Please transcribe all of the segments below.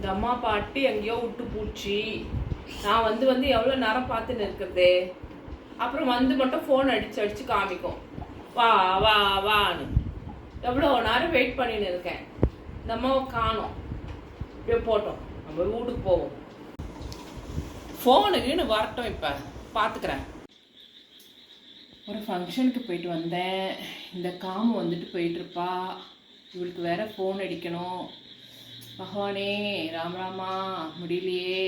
இந்த அம்மா பாட்டு எங்கேயோ விட்டு பூச்சி. நான் வந்து வந்து எவ்வளோ நேரம் பார்த்துன்னு இருக்கிறது அப்புறம் வந்து மட்டும் ஃபோன் அடிச்சு அடிச்சு காமிக்கும். வா வா வான்னு. எவ்வளோ நேரம் வெயிட் பண்ணின்னு இருக்கேன். இந்த அம்மாவை காணோம். இப்படியே போட்டோம். நம்ம வீட்டுக்கு போவோம். ஃபோனுக்குன்னு வரட்டும் இப்போ. பார்த்துக்கிறேன். ஒரு ஃபங்க்ஷனுக்கு போயிட்டு வந்தேன். இந்த காமு வந்துட்டு போயிட்டுருப்பா இவளுக்கு வேற ஃபோன் அடிக்கணும். பகவானே ராம் ராமா முடியலையே.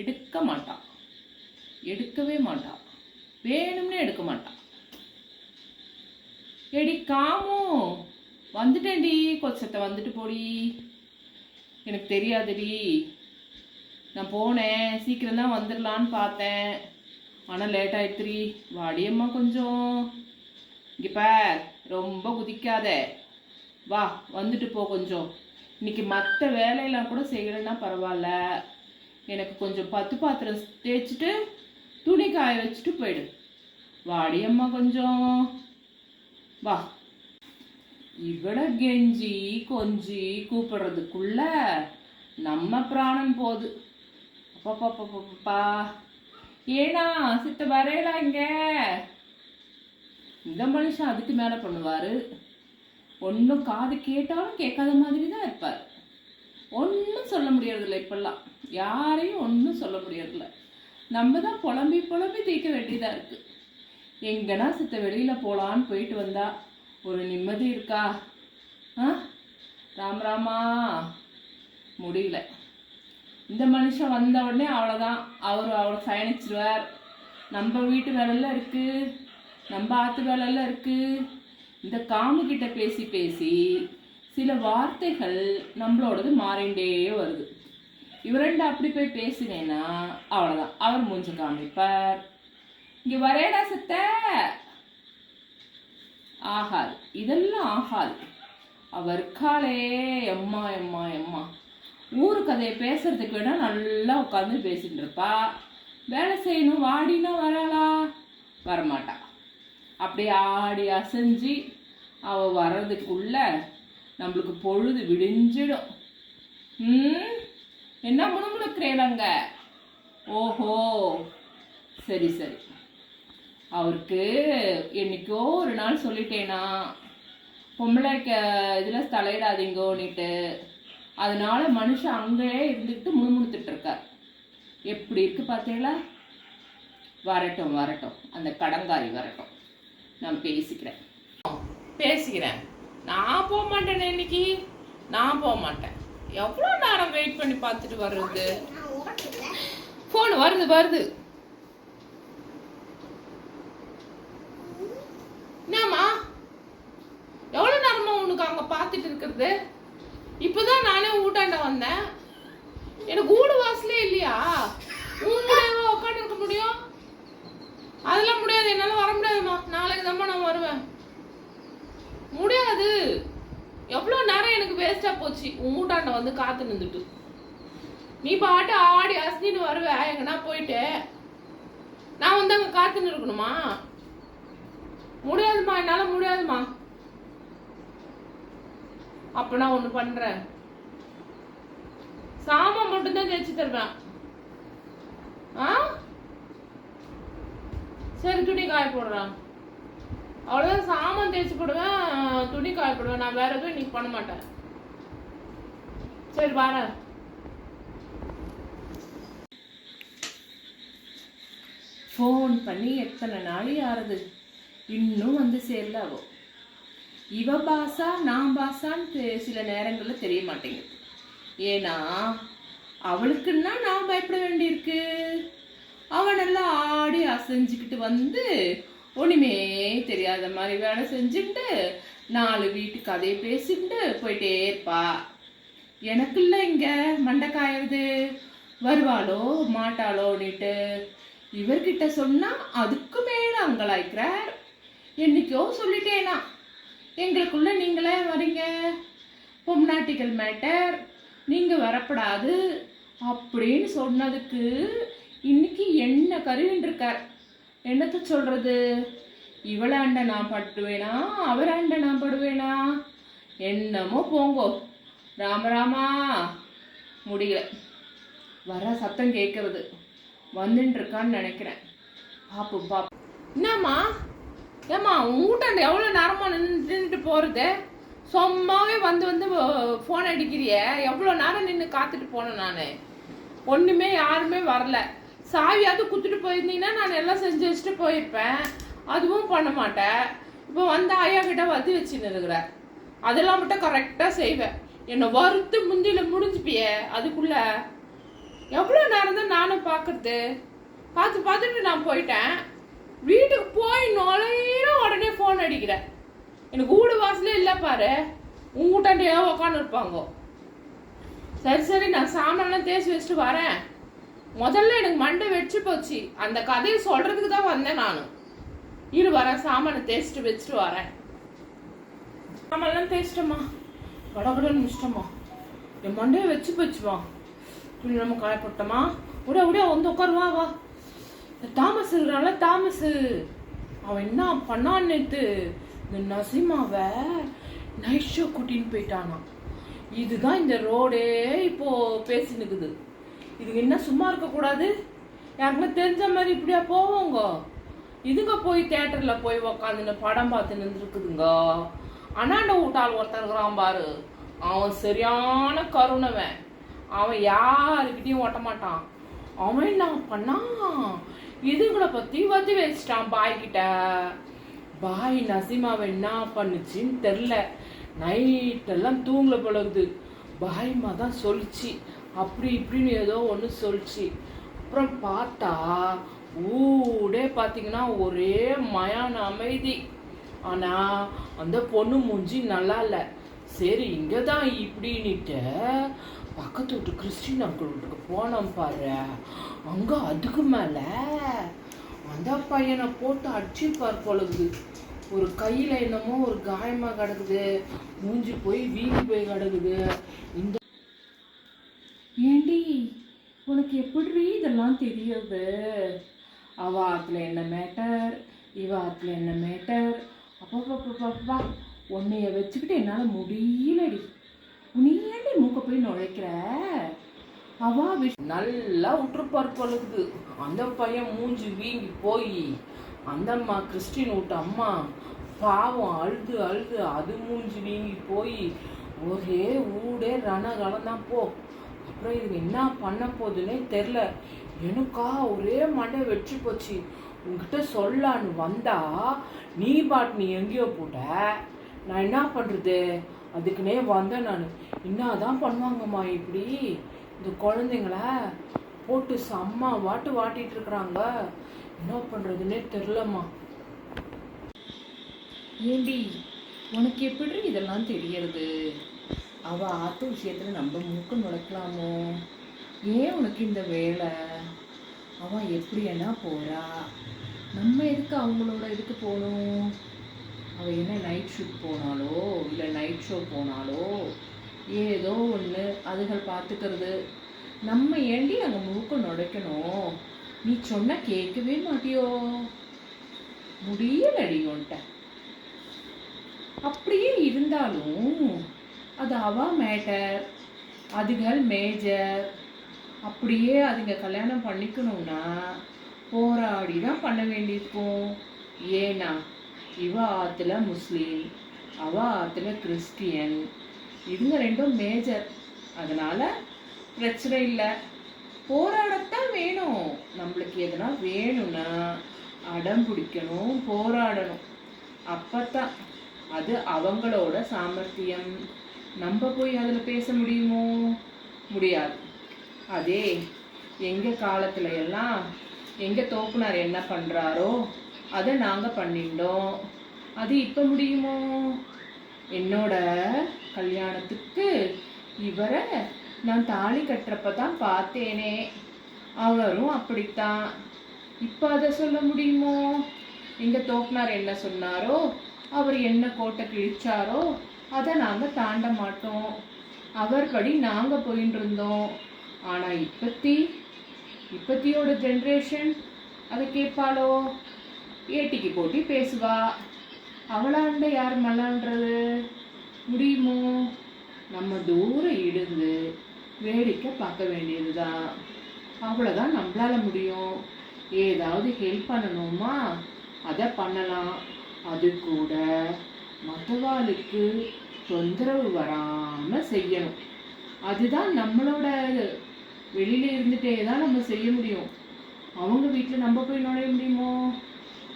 எடுக்க மாட்டான் எடுக்கவே மாட்டான் வேணும்னே எடுக்க மாட்டான் எடி காமோ வந்துட்டேன்டி. கொச்சத்தை வந்துட்டு போடி. எனக்கு தெரியாதுடி. நான் போனேன். சீக்கிரம் தான் வந்துடலான்னு பார்த்தேன். ஆனால் லேட் ஆயிடுத்துரி வாடியம்மா கொஞ்சம். இங்கே பார் ரொம்ப குதிக்காத. வா வந்துட்டு போ கொஞ்சம். இன்னைக்கு மற்ற வேலையெல்லாம் கூட செய்யலைன்னா பரவாயில்ல. எனக்கு கொஞ்சம் பத்து பாத்திரம் தேய்ச்சிட்டு துணி காய வச்சுட்டு போயிடு. வாடியம்மா கொஞ்சம். வா. இவட கெஞ்சி கொஞ்சி கூப்பிடுறதுக்குள்ள நம்ம பிராணம் போகுது. அப்பப்பப்பப்பப்பா ஏனா சித்த வரையலா இங்க? இந்த மனுஷன் அதுக்கு மேல பண்ணுவாரு. ஒன்றும் காது கேட்டாலும் கேட்காத மாதிரி தான் இருப்பார். ஒன்றும் சொல்ல முடியறதில்ல இப்பெல்லாம். யாரையும் ஒன்றும் சொல்ல முடியறதில்ல. நம்ம தான் புலம்பி புலம்பி தீர்க்க வேண்டியதா இருக்கு. எங்கன்னா சித்த வெளியில போலான்னு போயிட்டு வந்தா ஒரு நிம்மதி இருக்கா? ஆ? ராம் ராமா? முடியல. இந்த மனுஷன் வந்த உடனே அவ்வளோதான் அவர் அவளை சயணிச்சிருவார் நம்ம வீட்டு வேலையெல்லாம் இருக்கு நம்ம ஆத்து வேலையெல்லாம் இருக்கு. இந்த காமு பேசி பேசி சில வார்த்தைகள் நம்மளோடது மாறிண்டே வருது. இவரெண்டு அப்படி போய் பேசினேன்னா அவ்வளோதான் அவர் மூஞ்சி காமிப்பார். இங்கே வரேடா சித்த. ஆகாது. இதெல்லாம் ஆகாது. அவர் காலே எம்மா எம்மா எம்மா. ஊரு கதையை பேசுறதுக்கு வேணால் நல்லா உட்காந்து பேசிகிட்டு இருப்பா. வேலை செய்யணும் வாடினா வராளா? வரமாட்டா. அப்படியே ஆடி அசைஞ்சு அவள் வர்றதுக்குள்ள நம்மளுக்கு பொழுது விடிஞ்சிடும். ம்? என்ன முணுமுணுக்கிறேனாங்க ஓஹோ. சரி சரி. அவருக்கு என்னைக்கோ ஒரு நாள் சொல்லிட்டேனா. பொம்பளைக்கு இதில் தலையிடாதீங்கோன்னுட்டு. அதனால மனுஷன் அங்கேயே இருந்துக்கிட்டு முணுமுணுத்துட்டு இருக்கார். எப்படி இருக்கு பார்த்தீங்களா? வரட்டும் வரட்டும். அந்த கடங்காரி வரட்டும். நான் பேசிக்கிறேன். பேசிக்கிறேன். நான் போக மாட்டேனே இன்னைக்கு. நான் போக மாட்டேன். எவ்வளோ நேரம் வெயிட் பண்ணி பார்த்துட்டு வர்றது? ஃபோன் வருது வருது. என்னம்மா? எவ்வளோ நேரமா உனக்கு அங்கே பார்த்துட்டு இருக்கிறது? இப்போதான் நான் கூட்டாண்ட வந்தேன். எனக்கு கூடு வாசலே இல்லையா? உன் உட்காந்து இருக்க முடியும்? அதெல்லாம் முடியாது. என்னால் வர முடியாதும்மா நாளைக்கு தான்மா நான் வருவேன். முடியாது. எவ்வளோ நேரம் எனக்கு வேஸ்ட்டாக போச்சு. உன் மூட்டாண்ட வந்து காத்து நின்றுட்டு. நீ பாட்டு ஆடி அசனின்னு வருவ. எங்கன்னா போயிட்டு. நான் வந்து அங்கே காத்துன்னு இருக்கணுமா முடியாதும்மா என்னால் முடியாதும்மா அப்ப நான் ஒன்று பண்றேன். சாமான் மட்டும்தான் தேய்ச்சி தருவேன். ஆ? சரி துணி காய போடுறேன். அவ்வளோதான் சாமான் தேய்ச்சி போடுவேன் துணி காய போடுவேன். நான் வேற எதுவும் இன்னைக்கு பண்ண மாட்டேன். சரி வரேன். ஃபோன் பண்ணி எத்தனை நாள் ஆறுது? இன்னும் வந்து சேரல ஆகும் இவ பாசா நான் பாசான்னு சில நேரங்களில் தெரிய மாட்டேங்குது. ஏன்னா அவளுக்குன்னா நான் பயப்பட வேண்டியிருக்கு. அவன் ஆடி அசைஞ்சுக்கிட்டு வந்து ஒண்ணுமே தெரியாத மாதிரி வேலை செஞ்சுட்டு நாலு வீட்டு கதையை பேசிட்டு போயிட்டே இருப்பா. எனக்குள்ள இங்க மண்டை காயுது வருவாளோ மாட்டாளோன்னுட்டு இவர்கிட்ட சொன்னா அதுக்கு மேல அங்கலாய்க்கிறார். என்னைக்கோ சொல்லிட்டேனா. எங்களுக்குள்ள நீங்களே வரீங்க. பொம்நாட்டிகள் மேட்டர். நீங்கள் வரப்படாது அப்படின்னு சொன்னதுக்கு இன்னைக்கு என்ன கருவின்னு இருக்கார் என்னத்த சொல்கிறது இவளாண்ட நான் பட்டுவேனா அவராண்ட நான் படுவேனா? என்னமோ போங்கோ. ராமராமா முடியல. வர சத்தம் கேட்கறது. வந்துட்டு இருக்கான்னு நினைக்கிறேன். பாப்பு பாப்பு என்னம்மா? ஏம்மா ஊட்டாண்ட எவ்வளோ நேரமாக நின்றுட்டு போகிறது சும்மாவே வந்து வந்து ஃபோன் அடிக்கிறிய? எவ்வளோ நேரம் நின்று காத்துட்டு போனேன் நான். ஒன்றுமே யாருமே வரல. சாவியாவது குத்துட்டு போயிருந்தீங்கன்னா நான் எல்லாம் செஞ்சு வச்சுட்டு போயிருப்பேன். அதுவும் பண்ண மாட்டேன். இப்போ வந்து ஐயா கிட்ட வந்து வச்சுன்னு இருக்கிற. அதெல்லாம் மட்டும் கரெக்டாக செய்வேன். என்னை வறுத்து முந்தியில முடிஞ்சுப்பியே அதுக்குள்ள. எவ்வளோ நேரம் தான் நானும் பார்க்கறது? பார்த்து பார்த்துட்டு நான் போயிட்டேன். வீட்டுக்கு போய் நுழையிற உடனே ஃபோன் அடிக்கிறேன். எனக்கு வீடு வாசலே இல்லை பாரு. உங்க வீட்டாண்டையோ உட்காந்து இருப்பாங்க சரி சரி நான் சாமான்லாம் தேய்ச்சி வச்சுட்டு வரேன். முதல்ல எனக்கு மண்டை வெடிச்சு போச்சு. அந்த கதையை சொல்கிறதுக்கு தான் வந்தேன் நான். இரு வரேன். சாமானை தேய்ச்சிட்டு வச்சுட்டு வரேன். சாமான்லாம் தேய்ச்சிட்டோமா கடகடன்னு முடிச்சிட்டோமா என் மண்டையை வச்சு போச்சுமா துணி நம்ம காயப்பட்டோமா போட்டோமா? விட வந்து உட்காருவா வா தாமஸ் இருக்கிறான்ல தாமஸ். அவன் என்ன பண்ணான்னு இந்த நசிமாவை நைட் ஷோ கூட்டின்னு போயிட்டானா இதுதான் இந்த ரோடே இப்போ பேசினுக்குது இதுக்கு என்ன சும்மா இருக்கக்கூடாது யாருக்குமே தெரிஞ்ச மாதிரி இப்படியா போவோங்க? இதுங்க போய் தேட்டரில் போய் உக்காந்துன்னு படம் பார்த்து நின்றுருக்குதுங்க அண்ணாண்ட வீட்டால் ஒருத்தன் இருக்கிறான் பாரு. அவன் சரியான கருணவன். அவன் யாருக்கிட்டையும் ஓட்ட மாட்டான். அவன் என்ன பண்ணான்? இதுங்களை பற்றி வத்தி வச்சிட்டான் பாய்கிட்ட. பாய் நசிமாவை என்ன பண்ணுச்சுன்னு தெரில. நைட்டெல்லாம் தூங்கல பழகுது பாய்மா தான் சொல்லிச்சு. அப்படி இப்படின்னு ஏதோ ஒன்று சொல்லிச்சு. அப்புறம் பார்த்தா ஊடே பார்த்தீங்கன்னா ஒரே மயான அமைதி. ஆனால் அந்த பொண்ணு மூஞ்சி நல்லா இல்லை. சரி இங்கே தான் இப்படின்னுட்டு பக்கத்து வீட்டு கிறிஸ்டின் அங்கிள் வீட்டுக்கு போனோம் பாரு. அங்கே அதுக்கு மேலே அந்த பையனை போட்டு அடிச்சிருப்பார் பொழுது. ஒரு கையில என்னமோ ஒரு காயமா கிடக்குது. மூஞ்சி போய் வீங்கி போய் கிடக்குது. இந்த ஏண்டி உனக்கு எப்படி இதெல்லாம் தெரியாது? அவ ஆற்றுல என்ன மேட்டர் இவ ஆத்துல என்ன மேட்டர். அப்பப்பா உன்னைய வச்சுக்கிட்டு என்னால் முடியலடி. நீ ஏண்டி மூக்க போய் நுழைக்கிற? அவா நல்லா உற்று பார்ப்பழுது அந்த பையன் மூஞ்சி வீங்கி போய் அந்த அம்மா கிறிஸ்டின் விட்ட அம்மா பாவம் அழுது அழுது அது மூஞ்சி வீங்கி போய் ஒரே ஊடே ரணகலம் தான் போ. அப்புறம் இது என்ன பண்ண போகுதுன்னே தெரில. எனக்கா ஒரே மண்டை வெற்றி போச்சு. உங்ககிட்ட சொல்லான்னு வந்தா நீ பாட்டு நீ எங்கேயோ போட்ட? நான் என்ன பண்ணுறது அதுக்குன்னே வந்தேன் நான். என்னதான் பண்ணுவாங்கம்மா இப்படி? இந்த குழந்தைங்கள போட்டு செம்ம வாட்டு வாட்டிட்டு இருக்கிறாங்க. என்ன பண்ணுறதுன்னே தெரிலம்மா ஏண்டி உனக்கு எப்படி இதெல்லாம் தெரியறது? அவ ஆத்து விஷயத்துல நம்ம மூக்க நுழைக்கலாமோ? ஏன் உனக்கு இந்த வேலை? அவன் எப்படி என்ன போறா? நம்ம எதுக்கு அவங்களோட இதுக்கு போகணும்? அவள் என்ன நைட் ஷூட் போனாலோ இல்லை நைட் ஷோ போனாலோ? அதுகள் பார்த்துக்கிறது. நம்ம ஏண்டி அங்கே மூக்க நுழைக்கணும்? நீ சொன்ன கேட்கவே மாட்டியோ? முடியலடி உன்ட்ட. அப்படியே இருந்தாலும் அது அவ மேட்டர் அதுகள் மேஜர். அப்படியே அதுங்க கல்யாணம் பண்ணிக்கணும்னா போராடி தான் பண்ண வேண்டியிருக்கும். ஏன்னா இவ ஆத்துல முஸ்லீம் அவ ஆத்துல கிறிஸ்டியன். இதுங்க ரெண்டும் மேஜர். அதனால பிரச்சனை இல்லை. போராடத்தான் வேணும். நம்மளுக்கு எதனா வேணும்னா அடம் பிடிக்கணும் போராடணும். அப்பத்தான். அது அவங்களோட சாமர்த்தியம். நம்ம போய் அதில் பேச முடியுமோ? முடியாது. அதே எங்கள் காலத்துல எல்லாம் எங்கள் தோப்புனார் என்ன பண்ணுறாரோ அதை நாங்கள் பண்ணிட்டோம் அது இப்போ முடியுமோ? என்னோட கல்யாணத்துக்கு இவரை நான் தாலி கட்டுறப்ப தான் பார்த்தேனே. அவரும் அப்படித்தான். இப்போ அதை சொல்ல முடியுமோ? எங்கள் தோப்புனார் என்ன சொன்னாரோ? அவர் என்ன கோட்டை கிழிச்சாரோ? அதை நாங்கள் தாண்ட மாட்டோம். அவர் படி நாங்கள் போயின்னு இருந்தோம். ஆனால் இப்பத்தி இப்பத்தியோட ஜென்ரேஷன் அதை கேட்பாளோ? ஏட்டிக்கு போட்டி பேசுவா. அவளாண்ட யார் மலான்றது முடியுமோ? நம்ம தூரம் இருந்து வேடிக்கை பார்க்க வேண்டியதுதான். அவ்வளோதான் நம்மளால முடியும். ஏதாவது ஹெல்ப் பண்ணணுமா? அதை பண்ணலாம். அது கூட மற்றவாளுக்கு தொந்தரவு வராமல் செய்யணும். அதுதான் நம்மளோட வெளியில் இருந்துகிட்டே இருந்துட்டே தான் நம்ம செய்ய முடியும். அவங்க வீட்டில் நம்ம போய் நுழைய முடியுமோ?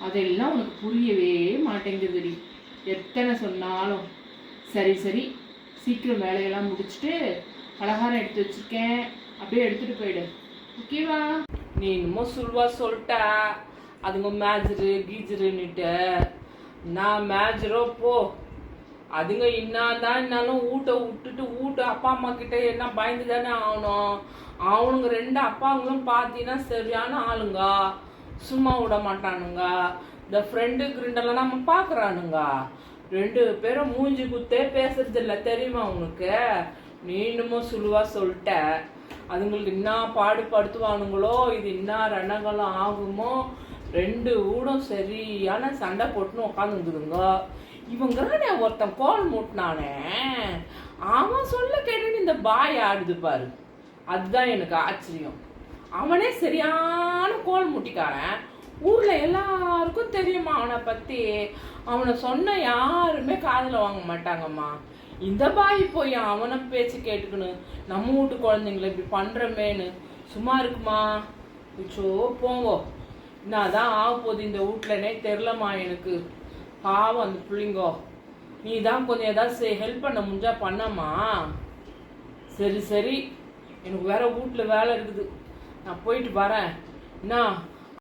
அதெல்லாம் உனக்கு புரியவே மாட்டேங்குதுடி. எத்தனை சொன்னாலும். சரி சரி. சீக்கிரம் வேலையெல்லாம் முடிச்சுட்டு பலகாரம் எடுத்து வச்சிருக்கேன். அப்படியே எடுத்துகிட்டு போயிடு. ஓகேவா நீ என்னமோ சொல்வா சொல்லிட்ட. அதுங்க மேஜரு கீஜருன்னுட்டு. நான் மேஜரோ போ. அதுங்க இன்னாதான் இன்னாலும் வீட்டை விட்டுட்டு வீட்டு அப்பா அம்மா கிட்ட என்ன பயந்து தானே ஆகணும். அவனுங்க ரெண்டு அப்பாங்களும் பார்த்தீங்கன்னா சரியான ஆளுங்க. சும்மா விட மாட்டானுங்க. இந்த ஃப்ரெண்டு கிரிண்டெல்லாம் நம்ம பார்க்குறானுங்க ரெண்டு பேரும் மூஞ்சி குத்தே பேசுறது இல்ல தெரியுமா உனக்கு? நீண்டுமோ சுழுவா சொல்லிட்ட. அதுங்களுக்கு என்ன பாடுபடுத்துவானுங்களோ இது என்ன ரணங்களும் ஆகுமோ? ரெண்டு ஊடும் சரியான சண்டை போட்டுன்னு உட்காந்துருந்துருங்க இவங்கிறானே ஒருத்தன் கோல் மூட்டினானே. அவன் சொல்ல கேட்டுன்னு இந்த பாய் ஆடுது பாரு. அதுதான் எனக்கு ஆச்சரியம். அவனே சரியான கோல் முட்டிக்காரன். ஊரில் எல்லாருக்கும் தெரியுமா அவனை பற்றி அவனை சொன்ன யாருமே காதில் வாங்க மாட்டாங்கம்மா. இந்த பாய் போய் அவனை பேச்சு கேட்டுக்கணும் நம்ம வீட்டு குழந்தைங்கள இப்படி பண்ணுறமேன்னு சும்மா இருக்குமா? இச்சோ போங்கோ. என்னதான் ஆக போகுது இந்த வீட்லனே தெரிலம்மா எனக்கு. பாவம் அந்த பிள்ளைங்கோ. நீ தான் கொஞ்சம் ஏதாவது ஹெல்ப் பண்ண முடிஞ்சா பண்ணம்மா. சரி சரி. எனக்கு வேற வீட்டில் வேலை இருக்குது. நான் போயிட்டு வரேன். என்ன?